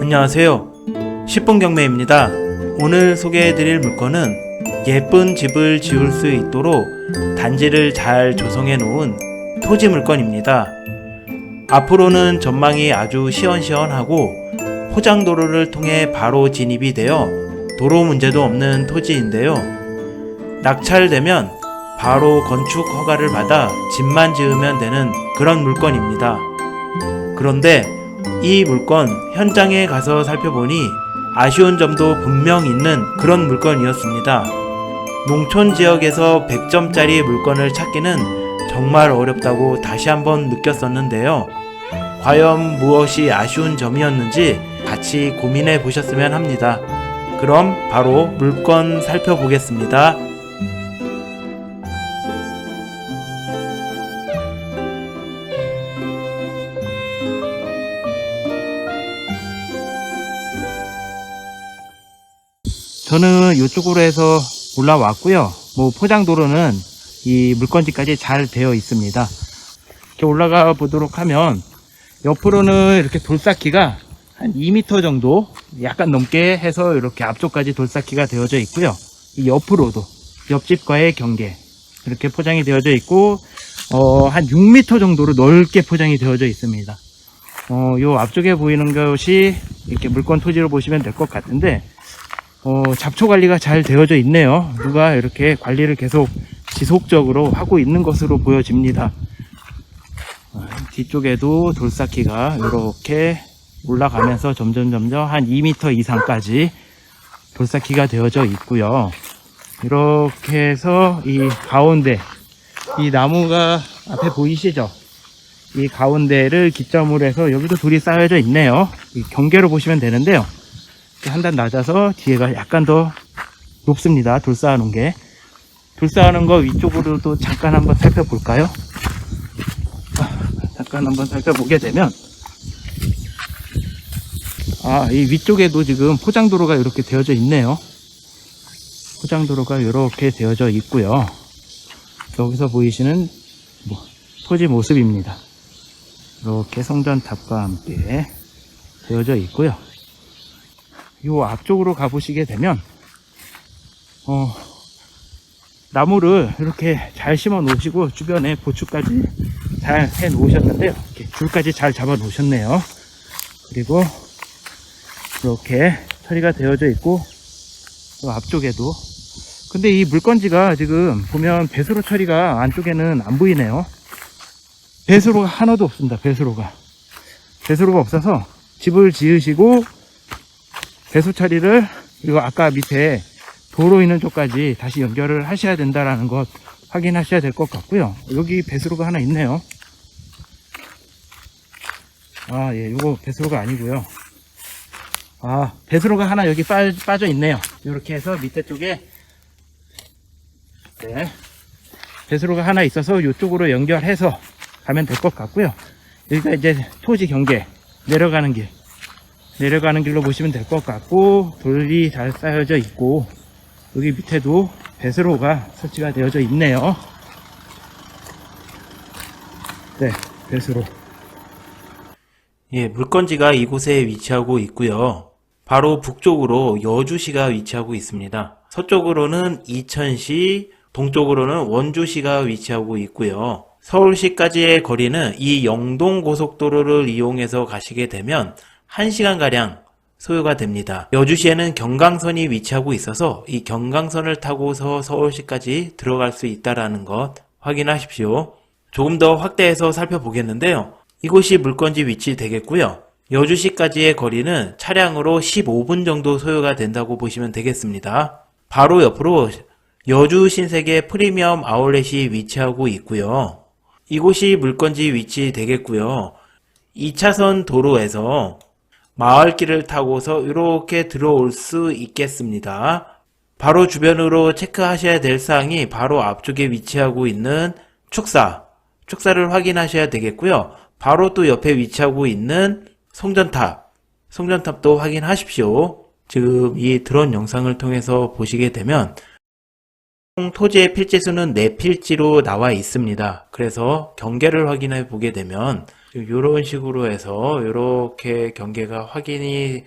안녕하세요. 10분 경매입니다. 오늘 소개해드릴 물건은 예쁜 집을 지을 수 있도록 단지를 잘 조성해 놓은 토지 물건입니다. 앞으로는 전망이 아주 시원시원하고 포장도로를 통해 바로 진입이 되어 도로 문제도 없는 토지인데요. 낙찰되면 바로 건축 허가를 받아 집만 지으면 되는 그런 물건입니다. 그런데 이 물건 현장에 가서 살펴보니 아쉬운 점도 분명 있는 그런 물건이었습니다. 농촌 지역에서 100점짜리 물건을 찾기는 정말 어렵다고 다시 한번 느꼈었는데요. 과연 무엇이 아쉬운 점이었는지 같이 고민해 보셨으면 합니다. 그럼 바로 물건 살펴보겠습니다. 저는 이쪽으로 해서 올라왔고요. 뭐 포장도로는 이 물건지까지 잘 되어 있습니다. 이렇게 올라가 보도록 하면 옆으로는 이렇게 돌쌓기가 한 2m 정도 약간 넘게 해서 이렇게 앞쪽까지 돌쌓기가 되어져 있고요. 이 옆으로도 옆집과의 경계 이렇게 포장이 되어져 있고 어, 한 6m 정도로 넓게 포장이 되어져 있습니다. 어, 요 앞쪽에 보이는 것이 이렇게 물건 토지로 보시면 될 것 같은데 어, 잡초 관리가 잘 되어져 있네요. 누가 이렇게 관리를 계속 지속적으로 하고 있는 것으로 보여집니다. 어, 뒤쪽에도 돌쌓기가 이렇게 올라가면서 점점 점점 한 2m 이상까지 돌쌓기가 되어져 있고요. 이렇게 해서 이 가운데 이 나무가 앞에 보이시죠? 이 가운데를 기점으로 해서 여기도 돌이 쌓여져 있네요. 이 경계로 보시면 되는데요. 한 단 낮아서 뒤에가 약간 더 높습니다. 돌 쌓아놓은 게. 돌 쌓아놓은 거 위쪽으로도 잠깐 한번 살펴볼까요? 아, 잠깐 한번 살펴보게 되면, 아, 이 위쪽에도 지금 포장도로가 이렇게 되어져 있네요. 포장도로가 이렇게 되어져 있고요. 여기서 보이시는 뭐, 토지 모습입니다. 이렇게 성전탑과 함께 되어져 있고요. 요 앞쪽으로 가보시게 되면 어 나무를 이렇게 잘 심어 놓으시고 주변에 보충까지 잘 해 놓으셨는데요. 줄까지 잘 잡아 놓으셨네요. 그리고 이렇게 처리가 되어져 있고 요 앞쪽에도. 근데 이 물건지가 지금 보면 배수로 처리가 안쪽에는 안 보이네요. 배수로가 하나도 없습니다 배수로가. 배수로가 없어서 집을 지으시고 배수 처리를 그리고 아까 밑에 도로 있는 쪽까지 다시 연결을 하셔야 된다라는 것 확인하셔야 될 것 같고요. 여기 배수로가 하나 있네요. 아, 예, 요거 배수로가 아니고요. 아, 배수로가 하나 여기 빠, 빠져 있네요. 이렇게 해서 밑에 쪽에 네. 배수로가 하나 있어서 이쪽으로 연결해서 가면 될 것 같고요. 여기가 이제 토지 경계 내려가는 길 내려가는 길로 보시면 될 것 같고 돌이 잘 쌓여져 있고 여기 밑에도 배수로가 설치가 되어져 있네요. 네 배수로. 예 물건지가 이곳에 위치하고 있고요. 바로 북쪽으로 여주시가 위치하고 있습니다. 서쪽으로는 이천시 동쪽으로는 원주시가 위치하고 있고요. 서울시까지의 거리는 이 영동고속도로를 이용해서 가시게 되면 1시간가량 소요가 됩니다. 여주시에는 경강선이 위치하고 있어서 이 경강선을 타고서 서울시까지 들어갈 수 있다는 것 확인하십시오. 조금 더 확대해서 살펴보겠는데요. 이곳이 물건지 위치 되겠고요. 여주시까지의 거리는 차량으로 15분 정도 소요가 된다고 보시면 되겠습니다. 바로 옆으로 여주 신세계 프리미엄 아울렛이 위치하고 있고요. 이곳이 물건지 위치 되겠고요. 2차선 도로에서 마을길을 타고서 이렇게 들어올 수 있겠습니다. 바로 주변으로 체크하셔야 될 사항이 바로 앞쪽에 위치하고 있는 축사, 축사를 확인하셔야 되겠고요. 바로 또 옆에 위치하고 있는 송전탑, 송전탑도 확인하십시오. 지금 이 드론 영상을 통해서 보시게 되면 총 토지의 필지수는 4필지로 나와 있습니다. 그래서 경계를 확인해 보게 되면 이런 식으로 해서 이렇게 경계가 확인이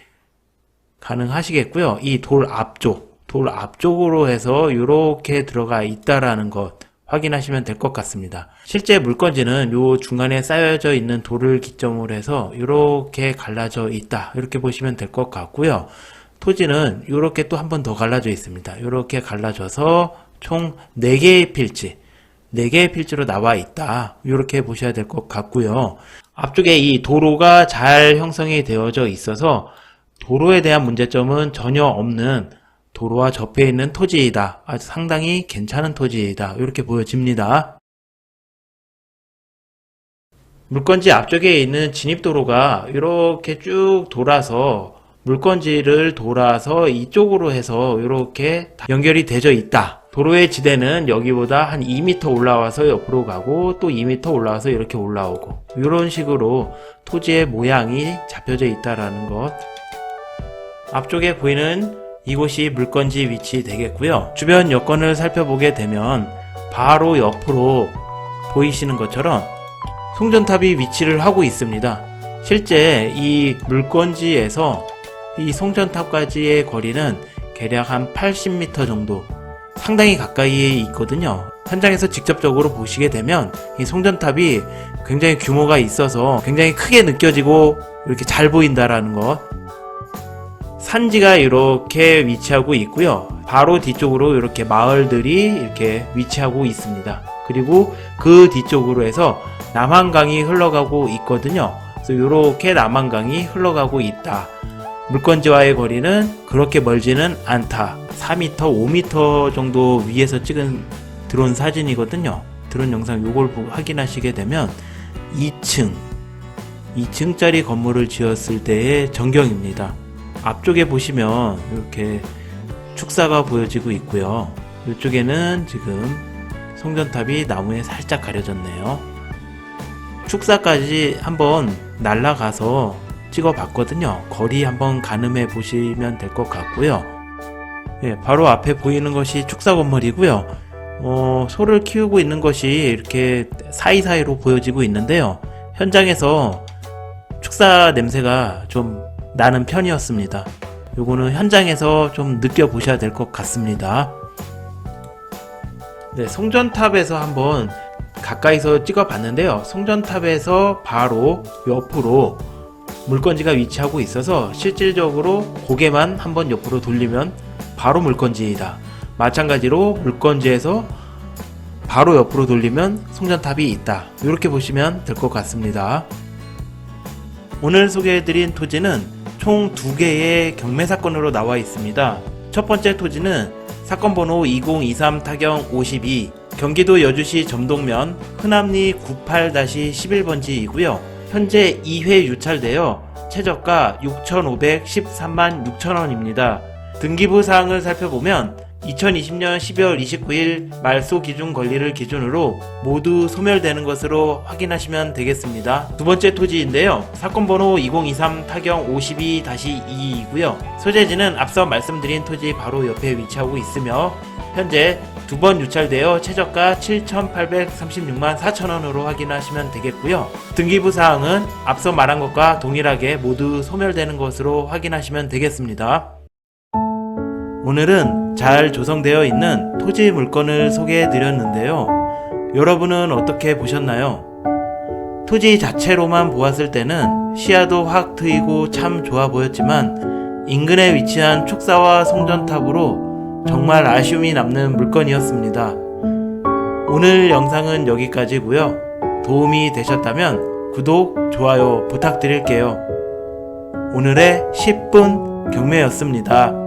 가능하시겠고요. 이 돌 앞쪽, 돌 앞쪽으로 해서 이렇게 들어가 있다라는 것 확인하시면 될 것 같습니다. 실제 물건지는 요 중간에 쌓여져 있는 돌을 기점으로 해서 이렇게 갈라져 있다. 이렇게 보시면 될 것 같고요. 토지는 이렇게 또 한 번 더 갈라져 있습니다. 이렇게 갈라져서 총 4개의 필지, 4개의 필지로 나와 있다. 이렇게 보셔야 될 것 같고요. 앞쪽에 이 도로가 잘 형성이 되어져 있어서 도로에 대한 문제점은 전혀 없는 도로와 접해 있는 토지이다. 아주 상당히 괜찮은 토지이다. 이렇게 보여집니다. 물건지 앞쪽에 있는 진입도로가 이렇게 쭉 돌아서 물건지를 돌아서 이쪽으로 해서 이렇게 다 연결이 되어 있다. 도로의 지대는 여기보다 한 2m 올라와서 옆으로 가고 또 2m 올라와서 이렇게 올라오고 이런 식으로 토지의 모양이 잡혀져 있다라는 것. 앞쪽에 보이는 이곳이 물건지 위치 되겠고요. 주변 여건을 살펴보게 되면 바로 옆으로 보이시는 것처럼 송전탑이 위치를 하고 있습니다. 실제 이 물건지에서 이 송전탑까지의 거리는 대략 한 80m 정도 상당히 가까이에 있거든요. 현장에서 직접적으로 보시게 되면 이 송전탑이 굉장히 규모가 있어서 굉장히 크게 느껴지고 이렇게 잘 보인다라는 것. 산지가 이렇게 위치하고 있고요. 바로 뒤쪽으로 이렇게 마을들이 이렇게 위치하고 있습니다. 그리고 그 뒤쪽으로 해서 남한강이 흘러가고 있거든요. 그래서 이렇게 남한강이 흘러가고 있다. 물건지와의 거리는 그렇게 멀지는 않다. 4m, 5m 정도 위에서 찍은 드론 사진이거든요. 드론 영상 요걸 보- 확인하시게 되면 2층, 2층짜리 건물을 지었을 때의 전경입니다. 앞쪽에 보시면 이렇게 축사가 보여지고 있고요. 이쪽에는 지금 송전탑이 나무에 살짝 가려졌네요. 축사까지 한번 날아가서 찍어 봤거든요. 거리 한번 가늠해 보시면 될 것 같고요. 예, 바로 앞에 보이는 것이 축사 건물이고요. 어, 소를 키우고 있는 것이 이렇게 사이사이로 보여지고 있는데요. 현장에서 축사 냄새가 좀 나는 편이었습니다. 요거는 현장에서 좀 느껴보셔야 될 것 같습니다. 네, 송전탑에서 한번 가까이서 찍어 봤는데요. 송전탑에서 바로 옆으로 물건지가 위치하고 있어서 실질적으로 고개만 한번 옆으로 돌리면 바로 물건지이다. 마찬가지로 물건지에서 바로 옆으로 돌리면 송전탑이 있다. 이렇게 보시면 될 것 같습니다. 오늘 소개해드린 토지는 총 두 개의 경매 사건으로 나와 있습니다. 첫 번째 토지는 사건 번호 2023 타경 52 경기도 여주시 점동면 흔암리 98-11번지이고요. 현재 2회 유찰되어 최저가 6,513만 6천원입니다. 등기부 사항을 살펴보면 2020년 12월 29일 말소 기준 권리를 기준으로 모두 소멸되는 것으로 확인하시면 되겠습니다. 두 번째 토지인데요. 사건 번호 2023 타경 52-2이고요. 소재지는 앞서 말씀드린 토지 바로 옆에 위치하고 있으며 현재 두 번 유찰되어 최저가 7,836만 4천원으로 확인하시면 되겠고요. 등기부 사항은 앞서 말한 것과 동일하게 모두 소멸되는 것으로 확인하시면 되겠습니다. 오늘은 잘 조성되어 있는 토지 물건을 소개해 드렸는데요. 여러분은 어떻게 보셨나요? 토지 자체로만 보았을 때는 시야도 확 트이고 참 좋아 보였지만 인근에 위치한 축사와 송전탑으로 정말 아쉬움이 남는 물건이었습니다. 오늘 영상은 여기까지고요. 도움이 되셨다면 구독, 좋아요 부탁드릴게요. 오늘의 10분 경매였습니다.